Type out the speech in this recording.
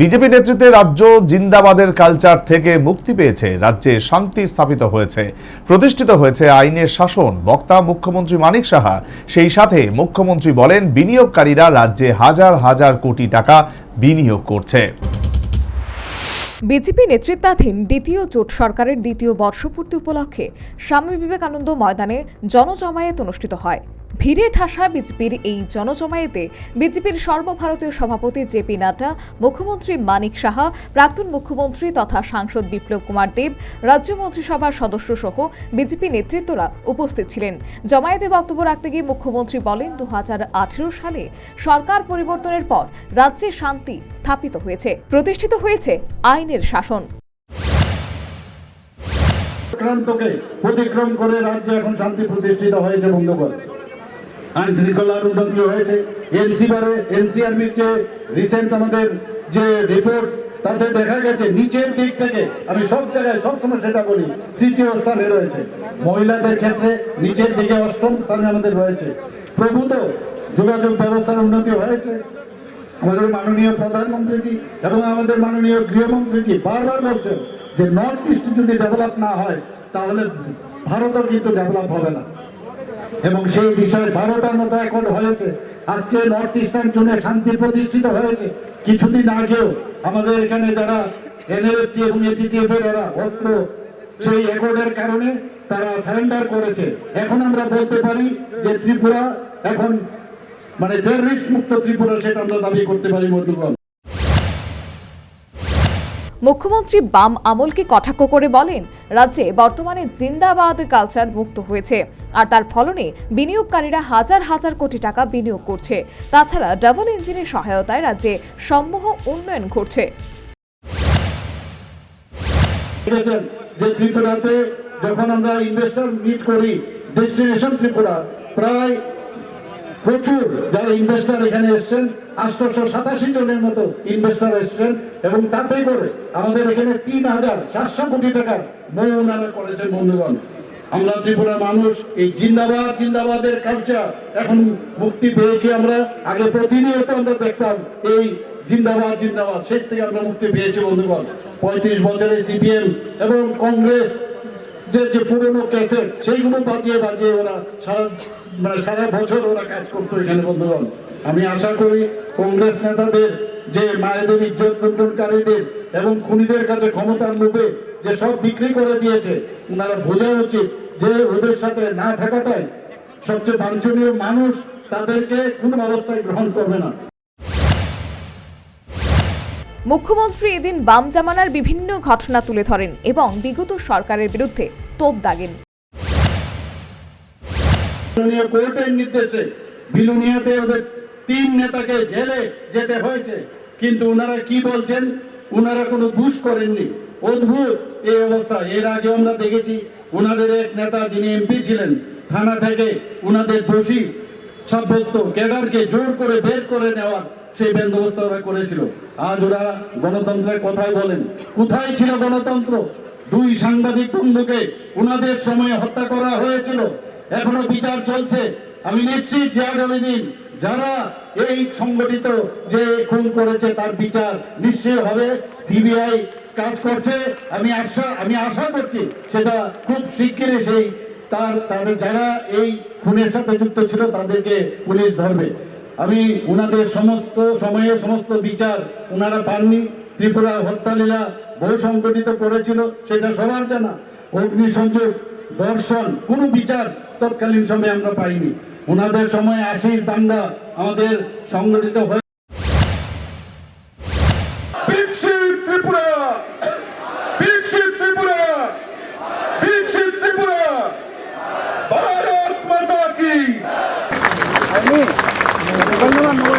BJP নেতৃত্বে রাজ্য জিন্দাবাদের culture থেকে মুক্তি পেয়েছে, রাজ্যে শান্তি স্থাপিত হয়েছে, প্রতিষ্ঠিত হয়েছে আইনের শাসন। বক্তা মুখ্যমন্ত্রী মানিক সাহা সেই সাথে মুখ্যমন্ত্রী বলেন, বিনিয়োগকারীরা রাজ্যে হাজার হাজার কোটি টাকা বিনিয়োগ করছে। বিজেপি নেতৃত্বাধীন দ্বিতীয় জোট সরকারের দ্বিতীয় বর্ষপূর্তি উপলক্ষে স্বামী বিবেকানন্দ ময়দানে জনজমায়েত অনুষ্ঠিত হয়। ভিড়ে ঠাসা বিজেপির এই জনজমায়েতে বিজেপির সর্বভারতীয় সভাপতি জেপি নাড্ডা, মুখ্যমন্ত্রী মানিক সাহা, প্রাক্তন মুখ্যমন্ত্রী তথা সাংসদ বিপ্লব কুমার দেব, রাজ্য মন্ত্রিসভার সদস্য সহ বিজেপি নেতৃত্বরা উপস্থিত ছিলেন। জমায়েতে বক্তব্য রাখতে গিয়ে মুখ্যমন্ত্রী বলেন দু হাজার আঠেরো সালে সরকার পরিবর্তনের পর রাজ্যে শান্তি স্থাপিত হয়েছে, প্রতিষ্ঠিত হয়েছে আইনের শাসন। আক্রান্তকে অতিক্রম করে রাজ্যে এখন শান্তি প্রতিষ্ঠিত হয়েছে বন্ধুগণ। আইন শৃঙ্খলার উন্নতি হয়েছে। এনসিবারে এনসিআরবির যে রিসেন্ট আমাদের যে রিপোর্ট তাতে দেখা গেছে, নিচের দিক থেকে, আমি সব জায়গায় সবসময় সেটা বলি, তৃতীয় স্থানে রয়েছে। মহিলাদের ক্ষেত্রে নিচের দিকে অষ্টম স্থানে আমাদের রয়েছে। প্রভূত যোগাযোগ ব্যবস্থার উন্নতি হয়েছে। আমাদের মাননীয় প্রধানমন্ত্রীজি এবং আমাদের মাননীয় গৃহমন্ত্রীজি বারবার বলছেন যে নর্থ ইস্ট যদি ডেভেলপ না হয়, তাহলে ভারতও কিন্তু ডেভেলপ হবে না। এবং সেই বিষয়ে বারোটার মতো এখন হয়েছে। আজকে নর্থ ইস্টার্ন জোনে শান্তি প্রতিষ্ঠিত হয়েছে। কিছুদিন আগেও আমাদের এখানে যারা এনএলএফটি এবং এটিটিএফ এর ওরা অস্ত্র, সেই একর্ডের কারণে তারা সারেন্ডার করেছে। এখন আমরা বলতে পারি যে ত্রিপুরা এখন মানে টেররিস্ট মুক্ত ত্রিপুরা, সেটা আমরা দাবি করতে পারি মধুগণ মুখ্যমন্ত্রী বাম আমলকে কটাক্ষ করে বলেন, রাজ্যে বর্তমানে জিন্দাবাদ কালচার মুক্ত হয়েছে। আর তার ফলনে বিনিয়োগকারীরা হাজার হাজার কোটি টাকা বিনিয়োগ করছে। তাছাড়া ডাবল ইঞ্জিনের সহায়তায় রাজ্যে সম্মোহ উন্নয়ন ঘটছে। যে ত্রিপুরাতে যখন আমরা ইনভেস্টর মিট করি ডেস্টিনেশন ত্রিপুরা, প্রায় প্রচুর যারা ইনভেস্টর এখানে এসছেন আটশোশো সাতাশি জনের মতো ইনভেস্টর এসছেন, এবং তাতে করে আমাদের এখানে তিন হাজার সাতশো কোটি টাকার মৌ ওনারা করেছেন বন্ধুগণ। আমরা ত্রিপুরার মানুষ, এই জিন্দাবাদ, জিন্দাবাদের কালচার এখন মুক্তি পেয়েছি আমরা। আগে প্রতিনিয়ত আমরা দেখতাম, এই জিন্দাবাদ জিন্দাবাদ, সেই থেকে আমরা মুক্তি পেয়েছি বন্ধুগণ। পঁয়ত্রিশ বছরের সিপিএম এবং কংগ্রেস যে পুরনো ক্যাসেট সেইগুলো বাজিয়ে বাজিয়ে ওরা সারা মানে সারা বছর ওরা কাজ করতো এখানে, বন্ধুগণ। আমি আশা করি কংগ্রেস নেতাদের, যে মায়েদের ইজ্জত লুণ্ঠনকারীদের এবং খুনিদের কাছে ক্ষমতার লোভে যে সব বিক্রি করে দিয়েছে ওনারা বোঝা উচিত যে ওদের সাথে না থাকাটাই সবচেয়ে বাঞ্ছনীয় মানুষ তাদেরকে কোনো অবস্থায় গ্রহণ করবে না। মুখ্যমন্ত্রী এদিন বাম জামানার বিভিন্ন ঘটনা তুলে ধরেন এবং বিগত সরকারের বিরুদ্ধে তোপ দাগেন। নির্দেশে বিলুনিয়াতে ওদের তিন নেতাকে জেলে যেতে হয়েছে। কিন্তু ওনারা কি বলছেন? ওনারা কোনো করেননি। অদ্ভুত এই অবস্থা। এর আগে আমরা দেখেছি ওনাদের এক নেতা যিনি এমপি ছিলেন, থানা থেকে ওনাদের দোষী সাব্যস্ত ক্যাডারকে জোর করে বের করে নেওয়ার সেই বন্দোবস্ত ওরা করেছিল। আজ ওরা গণতন্ত্রের কথাই বলেন। কোথায় ছিল গণতন্ত্র? দুই সাংবাদিক বন্ধুকে ওনাদের সময়ে হত্যা করা হয়েছিল। এখনও বিচার চলছে। আমি নিশ্চিত যে আগামী দিন যারা এই সংগঠিত যে খুন করেছে তার বিচার নিশ্চয় হবে। সিবিআই কাজ করছে। আমি আশা আমি আশা করছি সেটা খুব শিগগিরই সেই তার, তাদের যারা এই খুনের সাথে যুক্ত ছিল তাদেরকে পুলিশ ধরবে। আমি ওনাদের সমস্ত সময়ে সমস্ত বিচার ওনারা পাননি। ত্রিপুরা হত্যালীলা বহু সংগঠিত করেছিল সেটা সবার জানা। অগ্নিসংযোগ দর্শন কোনো বিচার তৎকালীন সময়ে আমরা পাইনি। ওনাদের সময় আশির দাঙ্গা আমাদের সংগঠিত হয়ে ত্রিপুরা! বিকশিত ত্রিপুরা! ত্রিপুরা! কি വന്നു